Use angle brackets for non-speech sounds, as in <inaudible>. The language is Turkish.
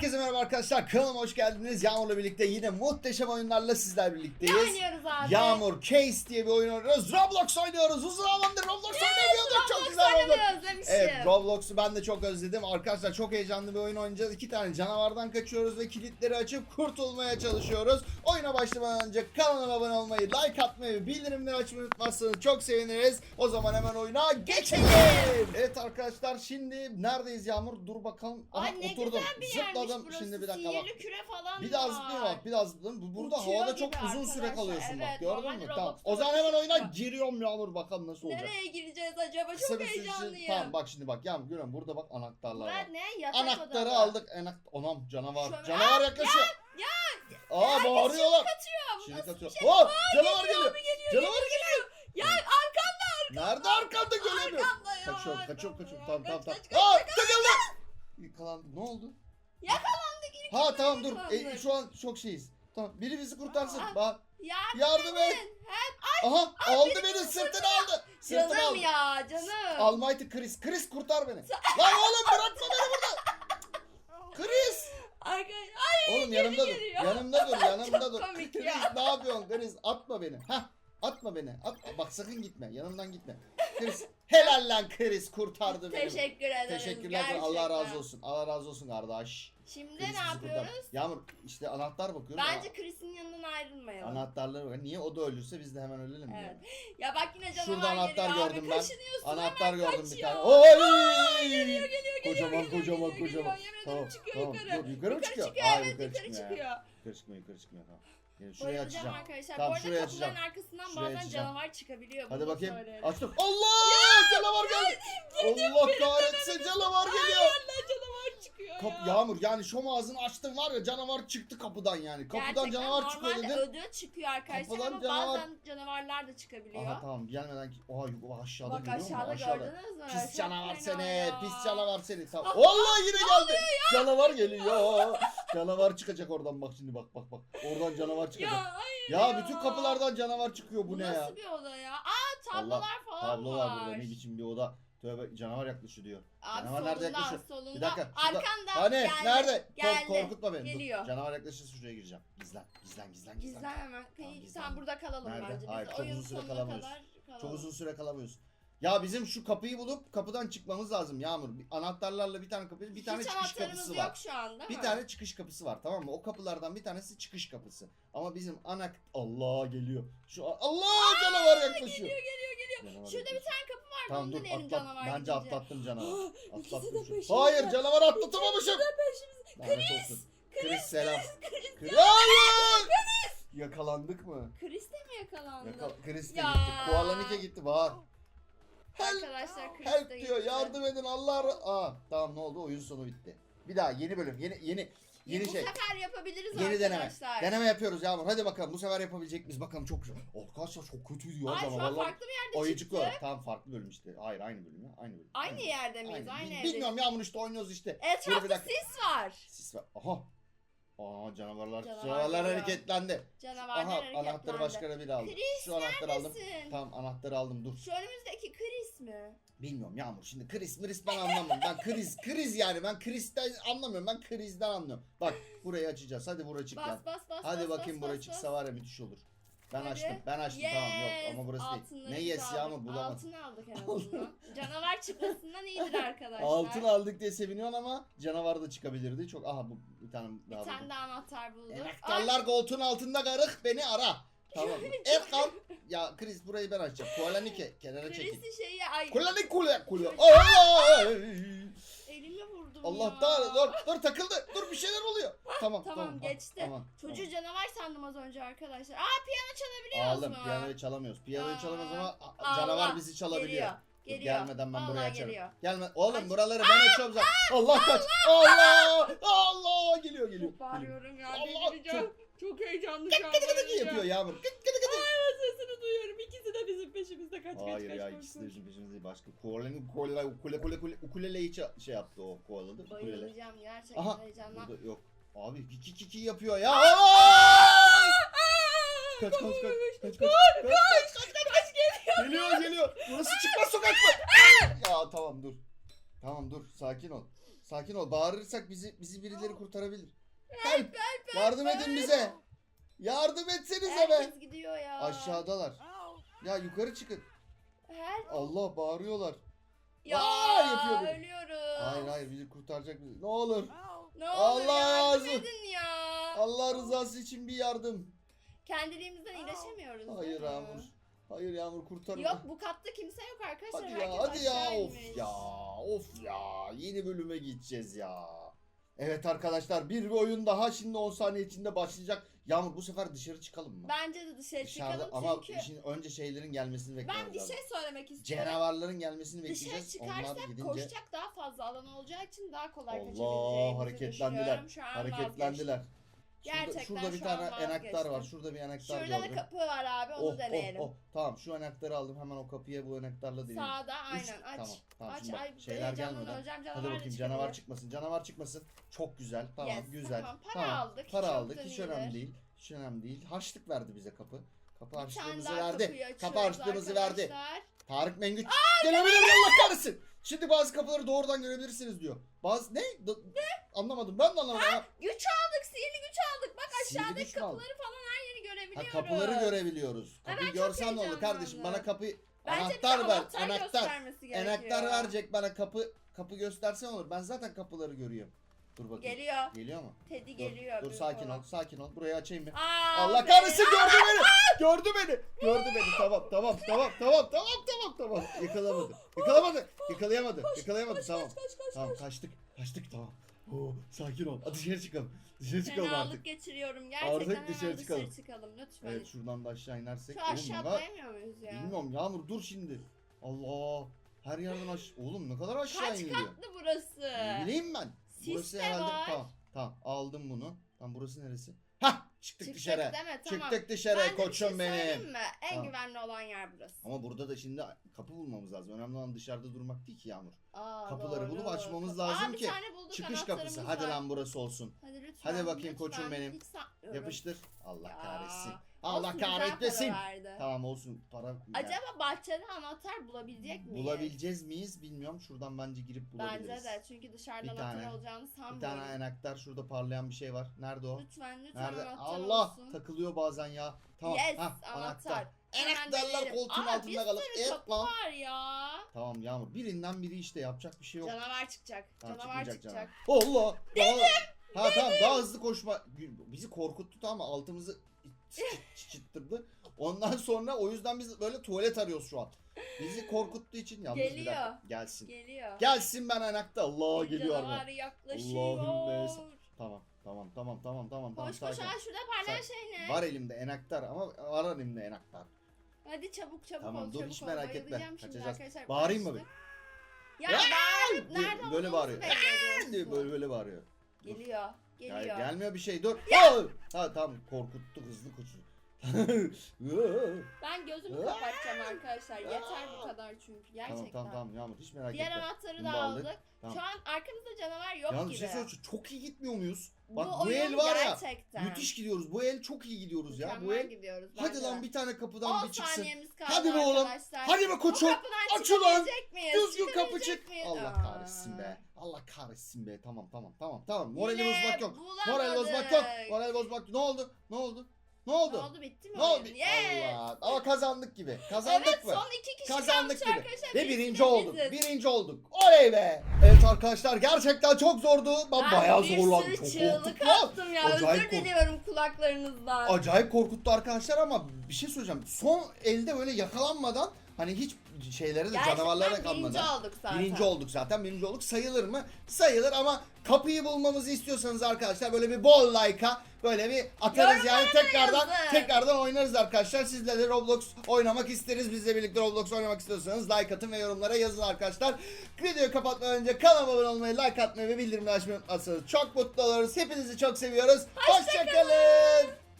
Herkese merhaba arkadaşlar. Kanalıma hoş geldiniz. Yağmur'la birlikte yine muhteşem oyunlarla sizler Ne birlikteyiz. oynuyoruz abi? Yağmur Case diye bir oyun oynuyoruz. Roblox oynuyoruz. Uzun zamandır Roblox oynamıyorduk. Çok güzel oldu. Evet Roblox'u ben de çok özledim. Arkadaşlar çok heyecanlı bir oyun oynayacağız. İki tane canavardan kaçıyoruz ve kilitleri açıp kurtulmaya çalışıyoruz. Oyuna başlamadan önce kanalıma abone olmayı, like atmayı, bildirimleri açmayı unutmazsanız çok seviniriz. O zaman hemen oyuna geçelim. Evet arkadaşlar şimdi neredeyiz Yağmur? Dur bakalım. Aha, Ay ne oturdum. güzel bir yermiş Zıpladım. Burası. Şimdi bir dakika bak. Küre falan Bir daha var. zıplayayım bak bir daha zıplayayım. Bu- Burada Uçuyor havada çok uzun süre arkadaşlar. kalıyorsun bak Evet, gördün normal mü? Roblox'ta Tamam. O zaman hemen oyuna uçuyor. giriyorum Yağmur bakalım nasıl olacak. Nereye gireceğiz acaba? Kısa Çok bir süre için- heyecanlıyım. Tamam bak şimdi bak Yağmur görüyorum burada bak anahtarlar var. Ne? Yatak Anahtarı odaları. aldık. Enak Anam canavar. Şöyle- Canavar yaklaşıyor. Ya, Aa bağırıyorlar. çığlık atıyor. Nasıl katıyor. bir şey? Aa, canavar geliyor, Canavar geliyor. Ya arkamda. Nerede arkamda göremiyorum. Kaçıyorum kaçıyorum kaçıyorum. Tamam tamam tamam. Aa takıldı. Yakalandı. Ne oldu? Yakalandık. ilk Ha tamam dur. E, şu an çok şeyiz. Tamam biri bizi kurtarsın. Aa. Bak. Yardım, Yardım et. edin. Hep Aha aldı beni sırtını aldı. Sırtını canım aldı. ya canım. Almighty Chris. Chris kurtar beni. Lan oğlum bırakma beni burada. Chris. Arkadaş, ay Oğlum geri yanımda dur. geliyor. Yanımda dur. <laughs> Yanımda dur. komik Chris ya. ne yapıyorsun Chris? Atma beni. Hah. Atma beni. Atma. Bak sakın gitme. Yanımdan gitme. Chris. Helal lan Chris kurtardı beni. Teşekkür ederim. Teşekkürler. gerçekten. Allah razı olsun. Allah razı olsun kardeş. Şimdi Chris ne bizi kurtardı. yapıyoruz? Yağmur işte anahtar bakıyorum. Bence Chris'in yanından ayrılmayalım. Anahtarları var. Niye o da ölürse biz de hemen ölelim? Evet. <laughs> Ya bak yine canavar Şurada anahtar geliyor gördüm abi. ben. Kaşınıyorsun Anahtar hemen gördüm bir kaçıyor. tane. Oy! Geliyor geliyor geliyor. Kocaman geliyor, kocaman geliyor, kocaman. geliyor. Yemin Tamam ederim çıkıyor tamam. yukarı. Dur, yukarı mı çıkıyor? Hayır, evet yukarı çıkmıyor. çıkıyor. Yukarı çıkmıyor yukarı çıkmıyor. Tamam. Yani şuraya Bayılacağım açacağım. arkadaşlar. Tamam, Bu arada kapıların açacağım. arkasından Şuraya bazen açacağım. canavar çıkabiliyor. Hadi bunu bakayım. söyleyeyim. Açtım. Allah! Canavar geldi. Allah kahretsin canavar geliyor. Allah canavar çıkıyor Kap ya. Yağmur yani şom ağzını açtım var ya canavar çıktı kapıdan yani. Kapıdan Gerçekten canavar çıkıyor normalde ödül çıkıyor arkadaşlar Kapıdan ama canavar- bazen canavarlar da çıkabiliyor. Aha tamam gelmeden ki oha yukarı aşağıda Bak görüyor musun? aşağıda Aşağıda. gördünüz mü? Pis Çok canavar fena seni, ya. pis canavar seni. Tamam. Vallahi yine geldi. Canavar geliyor. canavar çıkacak oradan bak şimdi bak bak bak. Oradan canavar çıkacak. Ya hayır Ya, bütün kapılardan canavar çıkıyor bu, ne ya? nasıl bir oda ya? Aa tablolar falan Tablo var. burada ne biçim bir oda. Tövbe canavar yaklaşıyor diyor. Abi Canavar nerede solunda, yaklaşıyor? solunda. Bir dakika, şurada- Arkanda. Hani geldi, nerede? Kork- Geldi. korkutma beni. Geliyor. Dur. Canavar yaklaşırsa şuraya gireceğim. Gizlen, gizlen, gizlen, gizlen. Gizlen hemen. Tamam, Tamam, gizlen. burada kalalım Nerede? bence. Biz Hayır, çok oyun uzun süre sonuna kalamıyoruz. kadar kalalım. Çok uzun süre kalamıyoruz. Ya bizim şu kapıyı bulup kapıdan çıkmamız lazım Yağmur. Bir anahtarlarla bir tane kapı, bir tane Hiç çıkış anahtarımız kapısı yok var. şu anda. Bir tane çıkış kapısı var tamam mı? O kapılardan bir tanesi çıkış kapısı. Ama bizim ana Allah geliyor. Şu Allah canavar yaklaşıyor. Geliyor geliyor geliyor. Canavar Şurada bir yaklaşıyor. tane kapı var. Tamam dur atlat. canavar Bence atlattım canavarı. <gasps> İkisi de Atlattım. peşimizde. Hayır canavar atlatamamışım. İkisi de peşimizde. Lanet olsun. Chris, selam. Chris. Allah! Yakalandık mı? Chris de mi yakalandı? Yakal Chris de Ya. gitti. Koalanike gitti. Bağır. Help, Arkadaşlar help diyor. Yardım edin Allah. ra- Aa tamam ne oldu? Oyun sonu bitti. Bir daha yeni bölüm. Yeni yeni yeni Bu şey. sefer yapabiliriz Yeni deneme. arkadaşlar. Deneme yapıyoruz Yağmur. Hadi bakalım bu sefer yapabilecek miyiz? Bakalım çok güzel. Arkadaşlar çok kötüydü ya Ay şu an farklı bir yerde Ayıcıklar. çıktı. Tamam farklı bölüm işte. Hayır aynı bölüm ya. Aynı bölüm. Aynı yerde miyiz? Aynı. Aynı, Bil- evde. Bilmiyorum Yağmur işte oynuyoruz işte. Dur bir Etrafta dakika. sis var. Sis var. Aha. Aa canavarlar. Canavar canavarlar geliyor. hareketlendi. Canavarlar Aha hareketlendi. anahtarı başka biri aldı. Chris Şu anahtarı aldım. neredesin? Tamam anahtarı aldım dur. Şu önümüzdeki Chris mi? Bilmiyorum Yağmur şimdi kriz mriz ben anlamıyorum. Ben kriz kriz yani ben krizden anlamıyorum. Ben krizden anlıyorum. Bak burayı açacağız. Hadi buraya çık Bas lan. bas bas Hadi bas, bakayım bas, buraya bas, çıksa var ya müthiş olur. Ben Hadi. açtım. Ben açtım tamam yok ama burası değil. Altınları Ne yes aldık. Yağmur bulamadım. Altın aldık en <laughs> azından. Canavar çıkmasından iyidir arkadaşlar. Altın aldık diye seviniyorsun ama canavar da çıkabilirdi. Çok aha bu bir tane Bir daha tane buldum. daha anahtar bulduk. Anahtarlar koltuğun altında karık beni ara. Tamam. <laughs> Erkan. Ya Kriz burayı ben açacağım. Kualanike kenara çekil. Chris'i şeyi ay Kulanik kule kule. Ay! Allah ya. da dur dur takıldı. Dur bir şeyler oluyor. Tamam Tamam, ha, geçti. Tamam. Çocuğu canavar sandım az önce arkadaşlar. Aa piyano çalabiliyoruz Aldım. mu? Piyanoyu çalamıyoruz. Piyanoyu çalamıyoruz ama a- Allah, canavar bizi çalabiliyor. Geliyor. Geliyor. gelmeden ben Vallahi burayı açarım. geliyor. Gelme. Oğlum Aç. buraları ben açıyorum zaten. Allah kaç. Allah! Allah! Geliyor geliyor. Çok bağırıyorum ya. Allah, delireceğim. Çok heyecanlı Gıt şu an. gıdı gıdı yapıyor Yağmur. Gıt gıdı gıdı. Ay sesini duyuyorum. İkisi de bizim peşimizde kaç kaç Hayır kaç. ya ikisi de bizim peşimizde değil. Başka. Koalenin kule kule kule kule ukuleleyi ça- şey yaptı o kovaladı. Ukulele. Bayılacağım gerçekten Aha. heyecandan. Burada yok. Abi kiki kiki yapıyor ya. Kaç kaç kaç. Kaç kaç. Kaç kaç kaç kaç. Geliyor geliyor. Burası çıkmaz sokak mı? ya tamam dur. Tamam dur sakin ol. Sakin ol. Bağırırsak bizi bizi birileri kurtarabilir. Help! Yardım edin bize. Yardım etsenize be. Herkes gidiyor ya. Aşağıdalar. Ya yukarı çıkın. Help. Allah bağırıyorlar. Ya Aa, yapıyor biri. ölüyoruz. Hayır hayır bizi kurtaracak bizi. Ne olur. Ne olur Allah yardım razı- edin ya. Allah rızası için bir yardım. Kendiliğimizden iyileşemiyoruz. değil Hayır mi? Yağmur. Hayır Yağmur kurtarın. Yok bu katta kimse yok arkadaşlar. Hadi ya Herkes hadi ya aşağı of inmiş. ya of ya yeni bölüme gideceğiz ya. Evet arkadaşlar bir oyun daha şimdi 10 saniye içinde başlayacak. Yağmur bu sefer dışarı çıkalım mı? Bence de dışarı Dışarıda çıkalım ama çünkü şimdi önce şeylerin gelmesini beklememiz ben bir şey söylemek istiyorum. Canavarların gelmesini Dışarı bekleyeceğiz. Onlar çıkarsak gidince koşacak daha fazla alan olacağı için daha kolay Allah kaçabileceğimizi hareketlendiler. düşünüyorum. Şu an hareketlendiler. Gerçekten şurada bir tane enaktar var. Şurada bir enaktar Şurada da kapı var abi onu Oh, oh, deneyelim. oh. Tamam şu enaktarı aldım. Hemen o kapıya bu enaktarla deneyeyim. Sağda aynen Üç- aç. Tamam, tamam. aç Şimdi ay şeyler gelmeden. öleceğim Hadi canavar da bakayım canavar çıkmasın. Canavar çıkmasın. Çok güzel. Tamam Yes, güzel. tamam. Para aldık, Para aldık. Hiç önemli değil. Hiç önemli değil. Harçlık verdi bize kapı. Kapı harçlığımızı verdi. Kapı harçlığımızı verdi. Tarık Mengüç gelebilir Allah kahretsin. Şimdi bazı kapıları doğrudan görebilirsiniz diyor. Bazı ne? D- Anlamadım. Ben de anlamadım. Ha, Güç aldık sihirli güç aşağıdaki kapıları falan her yeri ha, görebiliyoruz. kapıları görebiliyoruz. Kapıyı ben çok görsen ne olur kardeşim? Bana Bence anahtar ver. anahtar Anahtar. göstermesi gerekiyor. Enaktar verecek bana kapı kapı göstersen olur. Ben zaten kapıları görüyorum. Dur bakayım. Geliyor. Geliyor mu? Teddy Dur, geliyor. dur büyük sakin olan. ol, sakin ol. Burayı açayım bir. Aa, Allah be. kahretsin gördü beni. Gördü beni. Gördü beni. Tamam, tamam, tamam, tamam, tamam, tamam, tamam. Yakalamadı. Yakalamadı. Yakalayamadı. Yakalayamadı. Tamam. koş, koş, koş, Tamam kaçtık. Kaçtık tamam. Oo, sakin ol. Hadi dışarı çıkalım. Dışarı çıkalım Fenalık artık. geçiriyorum. Gerçekten Artık hemen dışarı dışarı çıkalım. çıkalım. Lütfen. Evet şuradan da aşağı inersek. Şu aşağı Oğlum, atlayamıyor muyuz ya? Bilmiyorum Yağmur dur şimdi. Allah. Her yerden aş... Oğlum ne kadar aşağı Kaç iniliyor. katlı burası? Ne bileyim ben. Sis burası de herhalde var. tamam. Tamam aldım bunu. Tamam burası neresi? Çıktık, Çıktık dışarı. mi? Tamam. Çıktık dışarı Bence bir şey koçum söyleyeyim benim. mi? En Tamam. güvenli olan yer burası. Ama burada da şimdi kapı bulmamız lazım. Önemli olan dışarıda durmak değil ki Yağmur. Aa, Kapıları doğru. bulup açmamız lazım Aa, bir ki tane bulduk, Çıkış anahtarımız kapısı. Hadi var. lan burası olsun. Hadi lütfen. Hadi bakayım lütfen. koçum benim. Hiç sanmıyorum. Yapıştır. Allah Ya. kahretsin. Olsun, Allah güzel kahretmesin. para verdi. Tamam olsun. Para Acaba bahçede anahtar bulabilecek miyiz? bulabileceğiz miyiz bilmiyorum. Şuradan bence girip bulabiliriz. Bence de çünkü dışarıda Bir anahtar tane. olacağını Bir sanmıyorum. tane enaktar şurada parlayan bir şey var. Nerede o? Lütfen lütfen Nerede? anahtar Allah olsun. takılıyor bazen ya. Tamam. Yes hah, anahtar. Hemen deneyelim. koltuğun Aa, altında bir kalıp sürü kapı lan. var ya. Tamam Yağmur birinden biri işte yapacak bir şey yok. Canavar çıkacak. Tamam, canavar çıkmayacak çıkacak. Allah. Dedim. Ha tamam daha hızlı koşma. Bizi korkuttu tamam mı? Altımızı çıttırdı. Ondan sonra o yüzden biz böyle tuvalet arıyoruz şu an. Bizi korkuttuğu için yalnız bir Geliyor. dakika. Gelsin. Geliyor. Gelsin ben enakta. Allah Bir geliyor Canavar yaklaşıyor. Allahümme Tamam tamam tamam tamam tamam tamam. Koş koş sakin ol. aa şurada parlayan şey ne? Var elimde enaktar ama var elimde enaktar. Hadi çabuk çabuk Tamam, ol dur, çabuk hiç ol. merak etme. Kaçacağız. Bağırayım mı Başladık. Ya bağırıp diye nerede böyle bağırıyor. diye böyle böyle bağırıyor. Dur. Geliyor. Gel, gelmiyor bir şey dur. Oh! Ha tamam korkuttu hızlı koşuyor. <laughs> Ben gözümü kapatacağım arkadaşlar. Yeter bu kadar çünkü. Gerçekten. tamam tamam tamam Yağmur hiç merak Diğer etme. anahtarı Bunu da aldık. aldık. Tamam. Şu an arkamızda canavar yok Yalnız gibi. şey söyleyeyim çok iyi gitmiyor muyuz? bu Bak bu, oyun el var ya gerçekten. müthiş gidiyoruz. Bu el çok iyi gidiyoruz ya. Bu Mükemmel el. gidiyoruz. Hadi bence lan bir tane kapıdan 10 bir çıksın. Hadi be oğlum. Hadi be Bu koçum. Aç ulan. Düzgün kapı çık. Allah kahretsin be. Allah kahretsin be. Tamam tamam tamam tamam. Morali Yine bozmak yok. bulamadık. Moral bozmak yok. Moral bozmak yok. Ne oldu? Ne oldu? Ne Ne oldu? oldu bitti mi Ne oldu? oyun? Yes. Allah. Ama kazandık gibi. Kazandık Evet mı? son iki kişi Kazandık kalmış gibi. arkadaşlar. Ve birinci de olduk. biziz. Birinci olduk. Oley be. Evet arkadaşlar gerçekten çok zordu. Ben, Ben bayağı bir zorlandım. sürü Çok çığlık korktuk lan. attım ya. Acayip Özür kork- diliyorum kulaklarınızdan. Acayip korkuttu arkadaşlar ama bir şey söyleyeceğim. Son elde böyle yakalanmadan hani hiç şeylere de Gerçekten canavarlara birinci kalmadan. olduk zaten. Birinci olduk zaten. Birinci olduk. Sayılır mı? Sayılır ama kapıyı bulmamızı istiyorsanız arkadaşlar böyle bir bol like'a böyle bir atarız yani Yorumlara tekrardan yazın. tekrardan oynarız arkadaşlar. Sizle de Roblox oynamak isteriz. Bizle birlikte Roblox oynamak istiyorsanız like atın ve yorumlara yazın arkadaşlar. Videoyu kapatmadan önce kanalıma abone olmayı, like atmayı ve bildirimleri açmayı unutmazsanız çok mutlu oluruz. Hepinizi çok seviyoruz. Hoşçakalın.